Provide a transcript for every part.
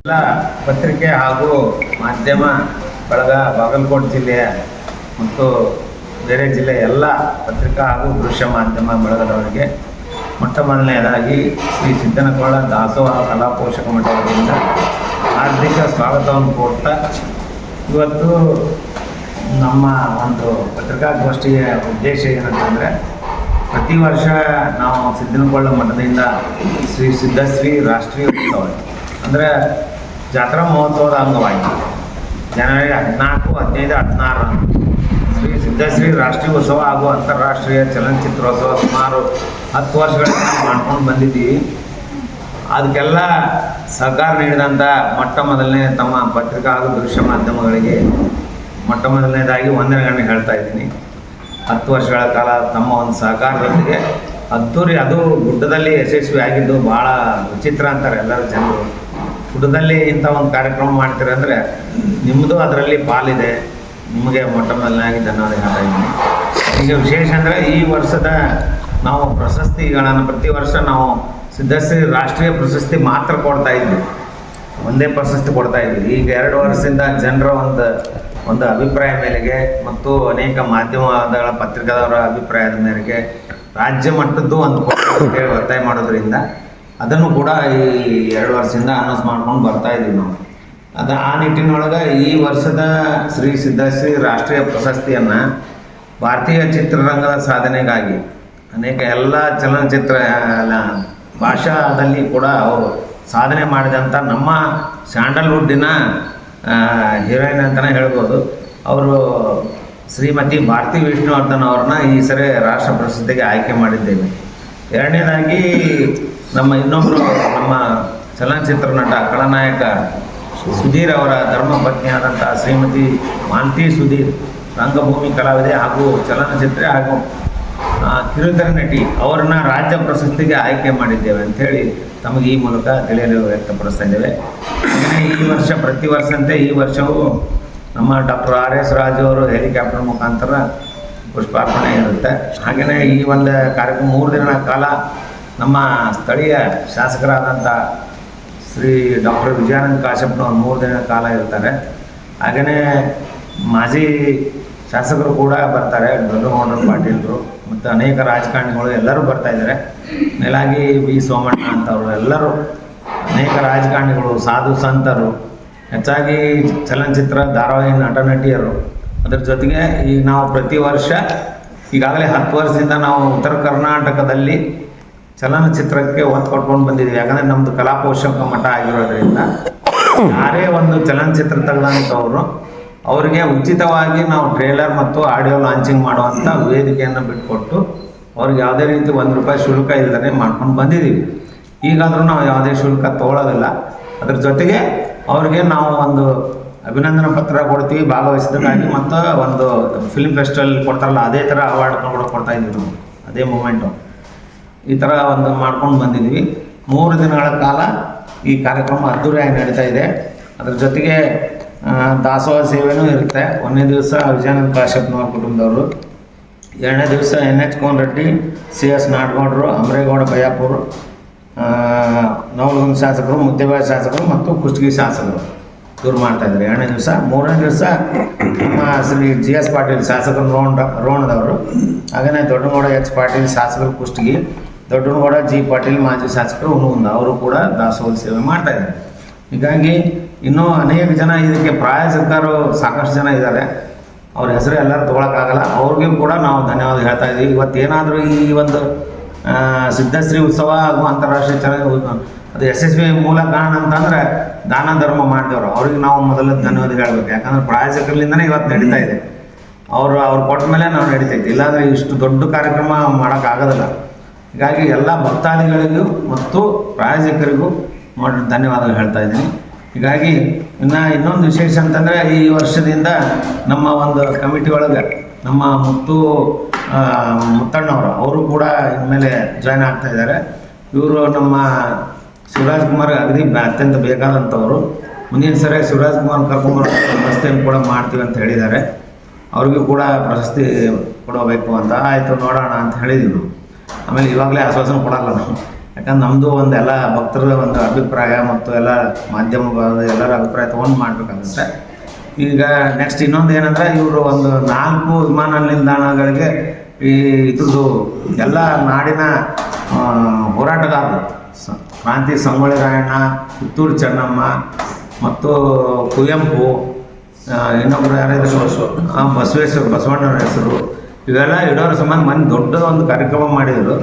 ಎಲ್ಲ ಪತ್ರಿಕೆ ಹಾಗೂ ಮಾಧ್ಯಮ ಬಳಗ ಬಾಗಲಕೋಟೆ ಜಿಲ್ಲೆಯ ಮತ್ತು ಬೇರೆ ಜಿಲ್ಲೆ ಎಲ್ಲ ಪತ್ರಿಕಾ ಹಾಗೂ ದೃಶ್ಯ ಮಾಧ್ಯಮ ಬಳಗದವರಿಗೆ ಮೊಟ್ಟ ಮೊದಲನೆಯದಾಗಿ ಶ್ರೀ ಸಿದ್ದನಕೋಳ ದಾಸೋಹ ಕಲಾ ಪೋಷಕ ಮಂಡಳದಿಂದ ಹಾರ್ದಿಕ ಸ್ವಾಗತವನ್ನು ಕೋರ್ತಾ ಇವತ್ತು ನಮ್ಮ ಒಂದು ಪತ್ರಿಕಾಗೋಷ್ಠಿಯ ಉದ್ದೇಶ ಏನಂತಂದರೆ, ಪ್ರತಿ ವರ್ಷ ನಾವು ಸಿದ್ದನಕೊಳ್ಳ ಮಠದಿಂದ ಶ್ರೀ ಸಿದ್ಧಶ್ರೀ ರಾಷ್ಟ್ರೀಯ ಉತ್ಸವ. ಅಂದರೆ ಜಾತ್ರಾ ಮಹೋತ್ಸವದ ಅಂಗವಾಗಿ. ಜನವರಿ ಹದಿನಾಲ್ಕು, ಹದಿನೈದು ಹದಿನಾರು ಶ್ರೀ ಸಿದ್ಧಶ್ರೀ ರಾಷ್ಟ್ರೀಯ ಉತ್ಸವ ಹಾಗೂ ಅಂತಾರಾಷ್ಟ್ರೀಯ ಚಲನಚಿತ್ರೋತ್ಸವ ಸುಮಾರು ಹತ್ತು ವರ್ಷಗಳಿಂದ ಮಾಡ್ಕೊಂಡು ಬಂದಿದ್ದೀವಿ. ಅದಕ್ಕೆಲ್ಲ ಸಹಕಾರ ನೀಡಿದಂಥ ಮೊಟ್ಟ ಮೊದಲನೇ ತಮ್ಮ ಪತ್ರಿಕಾ ಹಾಗೂ ದೃಶ್ಯ ಮಾಧ್ಯಮಗಳಿಗೆ ಮೊಟ್ಟ ಮೊದಲನೇದಾಗಿ ವಂದನೆಗಳನ್ನ ಹೇಳ್ತಾ ಇದ್ದೀನಿ. ಹತ್ತು ವರ್ಷಗಳ ಕಾಲ ತಮ್ಮ ಒಂದು ಸಹಕಾರದೊಂದಿಗೆ. ಅದ್ದೂರಿ, ಅದು ಗುಡ್ಡದಲ್ಲಿ ಯಶಸ್ವಿ ಆಗಿದ್ದು ಭಾಳ ವಿಚಿತ್ರ ಅಂತಾರೆ ಎಲ್ಲರೂ ಜನರು. ಗುಡ್ಡದಲ್ಲಿ ಇಂಥ ಒಂದು ಕಾರ್ಯಕ್ರಮ ಮಾಡ್ತೀರ ಅಂದರೆ ನಿಮ್ಮದು ಅದರಲ್ಲಿ ಪಾಲಿದೆ. ನಿಮಗೆ ಮೊಟ್ಟ ಮೊದಲಾಗಿ ಧನ್ಯವಾದ ಈಗ ವಿಶೇಷ ಅಂದರೆ ಈ ವರ್ಷದ ನಾವು ಪ್ರಶಸ್ತಿಗಳನ್ನು ಪ್ರತಿ ವರ್ಷ ನಾವು ಸಿದ್ಧಶ್ರೀ ರಾಷ್ಟ್ರೀಯ ಪ್ರಶಸ್ತಿ ಮಾತ್ರ ಕೊಡ್ತಾ ಇದ್ವಿ. ಒಂದೇ ಪ್ರಶಸ್ತಿ ಕೊಡ್ತಾ ಇದ್ವಿ. ಈಗ ಎರಡು ವರ್ಷದಿಂದ ಜನರ ಒಂದು ಒಂದು ಅಭಿಪ್ರಾಯ ಮೇರೆಗೆ ಮತ್ತು ಅನೇಕ ಮಾಧ್ಯಮಗಳ ಪತ್ರಿಕಾದವರ ಅಭಿಪ್ರಾಯದ ಮೇರೆಗೆ ರಾಜ್ಯ ಮಟ್ಟದ್ದು ಒಂದು ಒತ್ತಾಯ ಮಾಡೋದ್ರಿಂದ ಅದನ್ನು ಕೂಡ ಈ ಎರಡು ವರ್ಷದಿಂದ ಅನೌನ್ಸ್ ಮಾಡ್ಕೊಂಡು ಬರ್ತಾ ಇದ್ದೀವಿ ನಾವು. ಅದು ಆ ನಿಟ್ಟಿನೊಳಗೆ ಈ ವರ್ಷದ ಶ್ರೀ ಸಿದ್ಧಶ್ರೀ ರಾಷ್ಟ್ರೀಯ ಪ್ರಶಸ್ತಿಯನ್ನು ಭಾರತೀಯ ಚಿತ್ರರಂಗದ ಸಾಧನೆಗಾಗಿ ಅನೇಕ ಎಲ್ಲ ಚಲನಚಿತ್ರ ಭಾಷಾದಲ್ಲಿ ಕೂಡ ಅವರು ಸಾಧನೆ ಮಾಡಿದಂಥ ನಮ್ಮ ಸ್ಯಾಂಡಲ್ವುಡ್ಡಿನ ಹೀರೋಯಿನ್ ಅಂತಲೇ ಹೇಳ್ಬೋದು. ಅವರು ಶ್ರೀಮತಿ ಭಾರತಿ ವಿಷ್ಣುವರ್ಧನ್ ಅವ್ರನ್ನ ಈ ಸರಿ ರಾಷ್ಟ್ರ ಪ್ರಶಸ್ತಿಗೆ ಆಯ್ಕೆ ಮಾಡಿದ್ದೇವೆ. ಎರಡನೇದಾಗಿ ನಮ್ಮ ಇನ್ನೊಬ್ಬರು ನಮ್ಮ ಚಲನಚಿತ್ರ ನಟ, ಖಳನಾಯಕ ಸುಧೀರ್ ಅವರ ಧರ್ಮಪತ್ನಿಯಾದಂಥ ಶ್ರೀಮತಿ ಮಾಲ್ತಿ ಸುಧೀರ್, ರಂಗಭೂಮಿ ಕಲಾವಿದೆ ಹಾಗೂ ಚಲನಚಿತ್ರ ಹಾಗೂ ಕಿರುತೆರ ನಟಿ ಅವರನ್ನ ರಾಜ್ಯ ಪ್ರಶಸ್ತಿಗೆ ಆಯ್ಕೆ ಮಾಡಿದ್ದೇವೆ ಅಂಥೇಳಿ ತಮಗೆ ಈ ಮೂಲಕ ತಿಳಿಯಲು ವ್ಯಕ್ತಪಡಿಸ್ತಾ ಇದ್ದೇವೆ. ಈ ವರ್ಷ ಪ್ರತಿ ವರ್ಷಂತೆ ಈ ವರ್ಷವೂ ನಮ್ಮ ಡಾಕ್ಟರ್ ಆರ್ ಎಸ್ ರಾಜು ಅವರು ಹೆಲಿಕಾಪ್ಟರ್ ಮುಖಾಂತರ ಪುಷ್ಪಾರ್ಪಣೆ ಇರುತ್ತೆ. ಹಾಗೆಯೇ ಈ ಒಂದು ಕಾರ್ಯಕ್ರಮ ಮೂರು ದಿನಗಳ ಕಾಲ ನಮ್ಮ ಸ್ಥಳೀಯ ಶಾಸಕರಾದಂಥ ಶ್ರೀ ಡಾಕ್ಟರ್ ವಿಜಯಾನಂದ ಕಾಶ್ಯಪ್ನವ್ರು ಮೂರು ದಿನಗಳ ಕಾಲ ಇರ್ತಾರೆ. ಹಾಗೆಯೇ ಮಾಜಿ ಶಾಸಕರು ಕೂಡ ಬರ್ತಾರೆ ದೊಡ್ಡಗೌಡರು ಪಾಟೀಲ್ರು ಮತ್ತು ಅನೇಕ ರಾಜಕಾರಣಿಗಳು ಎಲ್ಲರೂ ಬರ್ತಾ ಇದ್ದಾರೆ. ಮೇಲಾಗಿ ವಿ ಸೋಮಣ್ಣ ಅಂತವರು ಎಲ್ಲರೂ ಅನೇಕ ರಾಜಕಾರಣಿಗಳು, ಸಾಧು ಸಂತರು, ಹೆಚ್ಚಾಗಿ ಚಲನಚಿತ್ರ, ಧಾರಾವಾಹಿ ನಟ ನಟಿಯರು ಅದರ ಜೊತೆಗೆ ಈಗ ನಾವು ಪ್ರತಿ ವರ್ಷ ಈಗಾಗಲೇ ಹತ್ತು ವರ್ಷದಿಂದ ನಾವು ಉತ್ತರ ಕರ್ನಾಟಕದಲ್ಲಿ ಚಲನಚಿತ್ರಕ್ಕೆ ಒತ್ತು ಕೊಟ್ಕೊಂಡು ಬಂದಿದ್ದೀವಿ. ಯಾಕಂದರೆ ನಮ್ಮದು ಕಲಾ ಪೋಷಕ ಮಠ ಆಗಿರೋದ್ರಿಂದ ಯಾರೇ ಒಂದು ಚಲನಚಿತ್ರ ತೆಗೆದಂಥವ್ರು ಅವರಿಗೆ ಉಚಿತವಾಗಿ ನಾವು ಟ್ರೇಲರ್ ಮತ್ತು ಆಡಿಯೋ ಲಾಂಚಿಂಗ್ ಮಾಡುವಂಥ ವೇದಿಕೆಯನ್ನು ಬಿಟ್ಕೊಟ್ಟು ಅವ್ರಿಗೆ ಯಾವುದೇ ರೀತಿ ಒಂದು ರೂಪಾಯಿ ಶುಲ್ಕ ಇಲ್ಲದೇ ಮಾಡ್ಕೊಂಡು ಬಂದಿದ್ದೀವಿ. ಈಗಾದರೂ ನಾವು ಯಾವುದೇ ಶುಲ್ಕ ತೊಗೊಳೋದಿಲ್ಲ. ಅದ್ರ ಜೊತೆಗೆ ಅವ್ರಿಗೆ ನಾವು ಒಂದು ಅಭಿನಂದನಾ ಪತ್ರ ಕೊಡ್ತೀವಿ. ಭಾಗವಹಿಸಿದಕ್ಕಾಗಿ ಮತ್ತು ಒಂದು ಫಿಲ್ಮ್ ಫೆಸ್ಟಿವಲ್ ಕೊಡ್ತಾರಲ್ಲ, ಅದೇ ಥರ ಅವಾರ್ಡ್ ಕೂಡ ಕೊಡ್ತಾ ಇದ್ದೀವಿ ನಾವು. ಅದೇ ಮೂಮೆಂಟು ಈ ಥರ ಒಂದು ಮಾಡ್ಕೊಂಡು ಬಂದಿದ್ವಿ. ಮೂರು ದಿನಗಳ ಕಾಲ ಈ ಕಾರ್ಯಕ್ರಮ ಅದ್ದೂರಿಯಾಗಿ ನಡೀತಾ ಇದೆ. ಅದ್ರ ಜೊತೆಗೆ ದಾಸೋಹ ಸೇವೆನೂ ಇರುತ್ತೆ. ಒಂದನೇ ದಿವಸ ವಿಜಯಾನಂದ ಕಾಶ್ಯಪ್ನವ್ರ ಕುಟುಂಬದವರು. ಎರಡನೇ ದಿವಸ N H Kon Reddy C S ನಾಡಗೌಡರು, Amaregowda Bayyapur Navalgund ಶಾಸಕರು, ಮುದ್ದೇಬಾಯಿ ಶಾಸಕರು ಮತ್ತು ಕುಷ್ಟಗಿ ಶಾಸಕರು ದೂರು ಮಾಡ್ತಾ ಇದ್ದಾರೆ. ಎರಡನೇ ದಿವಸ. ಮೂರನೇ ದಿವಸ ನಮ್ಮ ಶ್ರೀ ಜಿ ಎಸ್ ಪಾಟೀಲ್ ಶಾಸಕರು ರೋಣ ರೋಣದವರು ಹಾಗೆಯೇ ದೊಡ್ಡಗೌಡ ಎಚ್ ಪಾಟೀಲ್ ಶಾಸಕರು ಕುಷ್ಟಗಿ. ದೊಡ್ಡಗೌಡ ಜಿ. ಪಾಟೀಲ್ ಮಾಜಿ ಶಾಸಕರು ಹುನಗುಂದ ಅವರು ಕೂಡ ದಾಸೋಹ ಸೇವೆ ಮಾಡ್ತಾ ಇದ್ದಾರೆ. ಹೀಗಾಗಿ ಇನ್ನೂ ಅನೇಕ ಜನ ಇದಕ್ಕೆ ಪ್ರಾಯೋಜಕರು ಸಾಕಷ್ಟು ಜನ ಇದ್ದಾರೆ. ಅವ್ರ ಹೆಸರು ಎಲ್ಲರೂ ತೊಗೊಳಕ್ಕಾಗಲ್ಲ. ಅವ್ರಿಗೂ ಕೂಡ ನಾವು ಧನ್ಯವಾದ ಹೇಳ್ತಾ ಇದ್ದೀವಿ. ಇವತ್ತೇನಾದರೂ ಈ ಒಂದು ಸಿದ್ಧಶ್ರೀ ಉತ್ಸವ ಹಾಗೂ ಅಂತಾರಾಷ್ಟ್ರೀಯ ಚಲ ಅದು ಯಶಸ್ವಿ ಮೂಲ ಕಾರಣ ಅಂತಂದರೆ ದಾನ, ಧರ್ಮ ಮಾಡಿದವರು. ಅವ್ರಿಗೆ ನಾವು ಮೊದಲು ಧನ್ಯವಾದ ಹೇಳ್ಬೇಕು. ಯಾಕಂದ್ರೆ ಪ್ರಾಯೋಜಕರಿಂದನೇ ಇವತ್ತು ನಡೀತಾ ಇದೆ. ಅವರು, ಅವ್ರು ಕೊಟ್ಟ ಮೇಲೆ ನಾವು ನಡೀತೈತಿ ಇಲ್ಲಾಂದರೆ ಇಷ್ಟು ದೊಡ್ಡ ಕಾರ್ಯಕ್ರಮ ಮಾಡೋಕ್ಕಾಗೋದಿಲ್ಲ. ಹೀಗಾಗಿ ಎಲ್ಲ ಭಕ್ತಾದಿಗಳಿಗೂ ಮತ್ತು ಪ್ರಾಯೋಜಕರಿಗೂ ಮಾಡಿ ಧನ್ಯವಾದಗಳು ಹೇಳ್ತಾ ಇದ್ದೀನಿ. ಹೀಗಾಗಿ ಇನ್ನು ಇನ್ನೊಂದು ವಿಶೇಷ ಅಂತಂದರೆ ಈ ವರ್ಷದಿಂದ ನಮ್ಮ ಒಂದು ಕಮಿಟಿ ಒಳಗೆ ನಮ್ಮ ಮುತ್ತು ಮುತ್ತಣ್ಣವರು, ಅವರು ಕೂಡ ಇನ್ಮೇಲೆ ಜಾಯ್ನ್ ಆಗ್ತಾ ಇದ್ದಾರೆ. ಇವರು ನಮ್ಮ ಶಿವರಾಜ್ ಕುಮಾರ್ ಅಗದಿ ಅತ್ಯಂತ ಬೇಕಾದಂಥವರು. ಮುಂದಿನ ಸರಿ ಶಿವರಾಜ್ ಕುಮಾರ್ ಕರ್ಕೊಂಡ್ಬರೋ ವ್ಯವಸ್ಥೆಯನ್ನು ಕೂಡ ಮಾಡ್ತೀವಿ ಅಂತ ಹೇಳಿದ್ದಾರೆ. ಅವ್ರಿಗೂ ಕೂಡ ಪ್ರಶಸ್ತಿ ಕೊಡಬೇಕು ಅಂತ. ಆಯಿತು, ನೋಡೋಣ ಅಂತ ಹೇಳಿದ್ದೀವಿ ಆಮೇಲೆ ಇವಾಗಲೇ ಆಶ್ವಾಸನೆ ಕೊಡಲ್ಲ ನಾವು. ಯಾಕಂದ್ರೆ ನಮ್ಮದು ಒಂದು ಎಲ್ಲ ಭಕ್ತರ ಒಂದು ಅಭಿಪ್ರಾಯ ಮತ್ತು ಎಲ್ಲ ಮಾಧ್ಯಮ ಎಲ್ಲರ ಅಭಿಪ್ರಾಯ ತೊಗೊಂಡು ಮಾಡಬೇಕಾಗುತ್ತೆ. ಈಗ ನೆಕ್ಸ್ಟ್ ಇನ್ನೊಂದು ಏನಂದ್ರೆ ಇವರು ಒಂದು ನಾಲ್ಕು ವಿಮಾನ ನಿಲ್ದಾಣಗಳಿಗೆ ಈ ಇದ್ರದ್ದು ಎಲ್ಲ ನಾಡಿನ ಹೋರಾಟಗಾರರು. ಸ- ಕ್ರಾಂತಿ ಸಂಗೊಳ್ಳಿ ರಾಯಣ್ಣ ಪುತ್ತೂರು ಚೆನ್ನಮ್ಮ ಮತ್ತು ಕುವೆಂಪು ಇನ್ನೊಬ್ಬರು ಇನ್ನೊಬ್ರು ಯಾರಿದ್ರು ಆ, ಬಸವೇಶ್ವರ ಬಸವಣ್ಣನ ಹೆಸರು. ಇವೆಲ್ಲ ಇಡೋರ ಸಂಬಂಧ ಮನೆ ದೊಡ್ಡ ಒಂದು ಕಾರ್ಯಕ್ರಮ ಮಾಡಿದರು.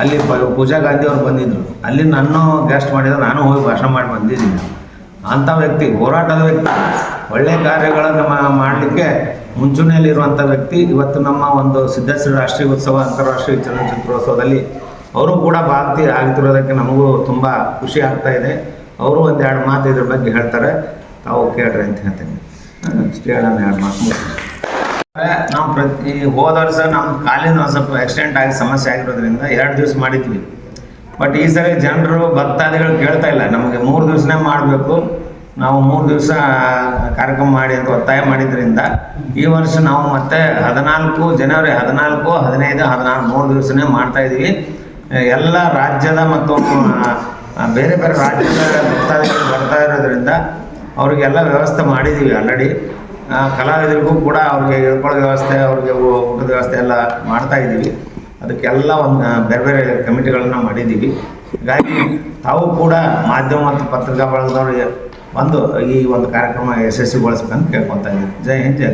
ಅಲ್ಲಿ ಪೂಜಾ ಗಾಂಧಿ ಅವರು ಬಂದಿದ್ದರು ಅಲ್ಲಿ ನಾನು ಗೆಸ್ಟ್ ಮಾಡಿದ್ರು, ನಾನು ಹೋಗಿ ಭಾಷಣ ಮಾಡಿ ಬಂದಿದ್ದೀನಿ. ಅಂಥ ವ್ಯಕ್ತಿ, ಹೋರಾಟದ ವ್ಯಕ್ತಿ. ಒಳ್ಳೆಯ ಕಾರ್ಯಗಳನ್ನು ಮಾಡಲಿಕ್ಕೆ ಮುಂಚೂಣಿಯಲ್ಲಿರುವಂಥ ವ್ಯಕ್ತಿ. ಇವತ್ತು ನಮ್ಮ ಒಂದು ಸಿದ್ಧಶ್ರೀ ರಾಷ್ಟ್ರೀಯ ಉತ್ಸವ, ಅಂತಾರಾಷ್ಟ್ರೀಯ ಚಲನಚಿತ್ರೋತ್ಸವದಲ್ಲಿ ಅವರು ಕೂಡ ಭಾಗತಿ ಆಗ್ತಿರೋದಕ್ಕೆ ನಮಗೂ ತುಂಬ ಖುಷಿ ಆಗ್ತಾ ಇದೆ. ಅವರು ಒಂದೆರಡು ಮಾತು ಇದ್ರ ಬಗ್ಗೆ ಹೇಳ್ತಾರೆ. ತಾವು ಕೇಳ್ರಿ ಅಂತ ಹೇಳ್ತೀನಿ. ಅಷ್ಟೇ ಹೇಳೋಣ, ಎರಡು ಮಾತು. ನಾವು ಪ್ರತಿ ಹೋದ ವರ್ಷ ನಮ್ಮ ಕಾಲಿನ ಒಂದು ಸ್ವಲ್ಪ ಆಕ್ಸಿಡೆಂಟ್ ಆಗಿ ಸಮಸ್ಯೆ ಆಗಿರೋದ್ರಿಂದ ಎರಡು ದಿವಸ ಮಾಡಿದ್ವಿ. ಬಟ್ ಈ ಸರಿ ಜನರು, ಭಕ್ತಾದಿಗಳು ಕೇಳ್ತಾ ಇಲ್ಲ. ನಮಗೆ ಮೂರು ದಿವಸನೇ ಮಾಡಬೇಕು. ನಾವು ಮೂರು ದಿವಸ ಕಾರ್ಯಕ್ರಮ ಮಾಡಿ ಅಂತ ಒತ್ತಾಯ ಮಾಡಿದ್ರಿಂದ ಈ ವರ್ಷ ನಾವು ಮತ್ತೆ ಹದಿನಾಲ್ಕು ಜನವರಿ ಹದಿನಾಲ್ಕು, ಹದಿನೈದು ಹದಿನಾಲ್ಕು ಮೂರು ದಿವಸನೇ ಮಾಡ್ತಾ ಇದ್ವಿ. ಎಲ್ಲ ರಾಜ್ಯದ ಮತ್ತು ಬೇರೆ ಬೇರೆ ರಾಜ್ಯದ ಭಕ್ತಾದಿಗಳು ಬರ್ತಾ ಇರೋದ್ರಿಂದ ಅವರಿಗೆಲ್ಲ ವ್ಯವಸ್ಥೆ ಮಾಡಿದ್ದೀವಿ ಆಲ್ರೆಡಿ ಕಲಾವಿದರಿಗೂ ಕೂಡ ಅವ್ರಿಗೆ ಇಳ್ಕೊಳ್ಳೋ ವ್ಯವಸ್ಥೆ, ಅವ್ರಿಗೆ ಊಟದ ವ್ಯವಸ್ಥೆ ಎಲ್ಲ ಮಾಡ್ತಾ ಇದ್ದೀವಿ. ಅದಕ್ಕೆಲ್ಲ ಒಂದು ಬೇರೆ ಬೇರೆ ಕಮಿಟಿಗಳನ್ನ ಮಾಡಿದ್ದೀವಿ. ಹೀಗಾಗಿ ತಾವು ಕೂಡ ಮಾಧ್ಯಮ ಮತ್ತು ಪತ್ರಿಕಾ ಬಳಗದವ್ರಿಗೆ ಬಂದು ಈ ಒಂದು ಕಾರ್ಯಕ್ರಮ ಯಶಸ್ವಿಗೊಳಿಸ್ಬೇಕಂತ ಕೇಳ್ಕೊತಾ ಇದ್ದೀವಿ. ಜೈ ಹಿಂದ್, ಜೈ